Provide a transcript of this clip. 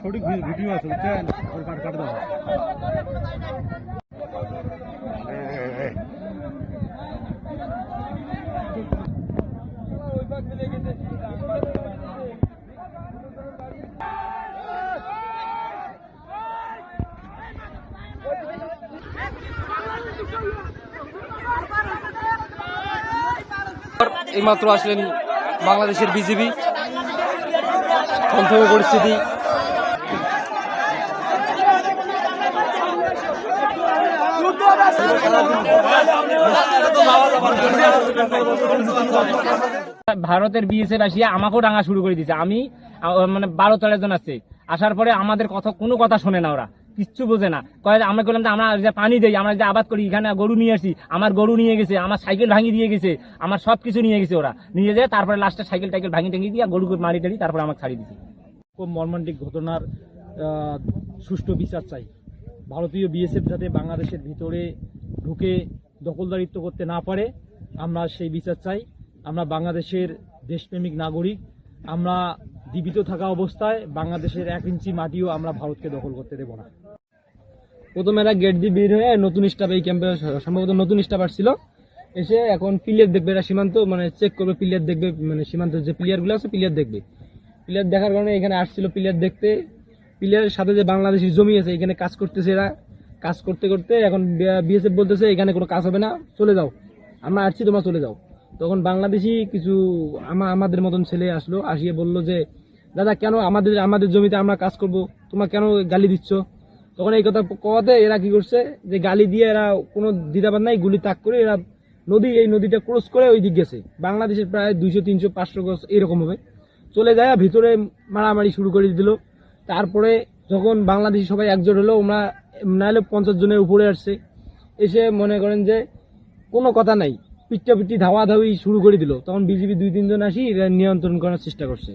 সঠিক ভিডিও আছে বুঝছেন ওর কাট কাট দাও এইমাত্র আসলেন বাংলাদেশের বিজেপি থমথমে পরিস্থিতি। ভারতের বিএসএফ আসিয়া আমাকেও ডাঙা শুরু করে দিয়েছে আমি মানে বারো তেরো জন আছে। আসার পরে আমাদের কথা কোনো কথা শোনে না ওরা। কিচ্ছু বোঝে না। কয়ে আমরা বললাম যে আমরা যে পানি দেই, আমরা যে আবাদ করি, এখানে গরু নিয়ে আসি, আমার গরু নিয়ে গেছে, আমার সাইকেল ভাঙিয়ে দিয়ে গেছে, আমার সব কিছু নিয়ে গেছে ওরা। নিয়ে যায় তারপরে লাস্টে সাইকেল টাইকেল ভাঙিয়ে টাঙিয়ে দিয়ে গরুকে মারি টাড়ি তারপরে আমাকে ছাড়িয়ে দিছে। খুব মর্মান্তিক ঘটনার সুষ্ঠু বিচার চাই। ভারতীয় বিএসএফ যাতে বাংলাদেশের ভিতরে ঢুকে দখলদারিত্ব করতে না পারে, আমরা সেই বিচার চাই। আমরা বাংলাদেশের দেশপ্রেমিক নাগরিক, আমরা জীবিত থাকা অবস্থায় বাংলাদেশের এক ইঞ্চি মাটিও আমরা ভারতকে দখল করতে দেব না। প্রথমে এরা গেট দিয়ে বের হয়ে নতুন স্টাফ এই ক্যাম্পে সম্ভবত নতুন স্টাফ আসছিল। এসে এখন প্লেয়ার দেখবে, এরা সীমান্ত মানে চেক করবে প্লেয়ার দেখবে মানে সীমান্ত যে প্লেয়ারগুলো আছে প্লেয়ার দেখবে। প্লেয়ার দেখার কারণে এখানে আসছিল প্লেয়ার দেখতে। প্লেয়ারের সাথে যে বাংলাদেশি জমি আছে, এখানে কাজ করতেছে এরা। কাজ করতে করতে এখন বিএসএফ বলতেছে, এখানে কোনো কাজ হবে না, চলে যাও। আমরা আসছি, তোমরা চলে যাও। তখন বাংলাদেশি কিছু আমা- আমাদের মতন ছেলে আসলো, আসিয়ে বলল যে দাদা, কেন আমাদের আমাদের জমিতে আমরা কাজ করব? তোমরা কেন গালি দিচ্ছ? তখন এই কথা কওয়াতে এরা কি করছে? যে গালি দিয়ে এরা কোনো দ্বিধাবাদ নাই, গুলি তাক করে এরা নদী, এই নদীটা ক্রস করে ওই দিক গেছে। বাংলাদেশের প্রায় দুইশো, তিনশো, পাঁচশো গজ এরকম হবে। চলে যায়, ভিতরে মারামারি শুরু করে দিল। তারপরে যখন বাংলাদেশি সবাই একজোট হলো ওরা নাহলে পঞ্চাশ জনের উপরে আসছে। এসে মনে করেন যে কোনো কথা নাই। পিটটা পিটি ধাওয়া ধাওয়ি শুরু করে দিল। তখন বিজেপি দুই, তিনজন আসি নিয়ন্ত্রণ করার চেষ্টা করছে।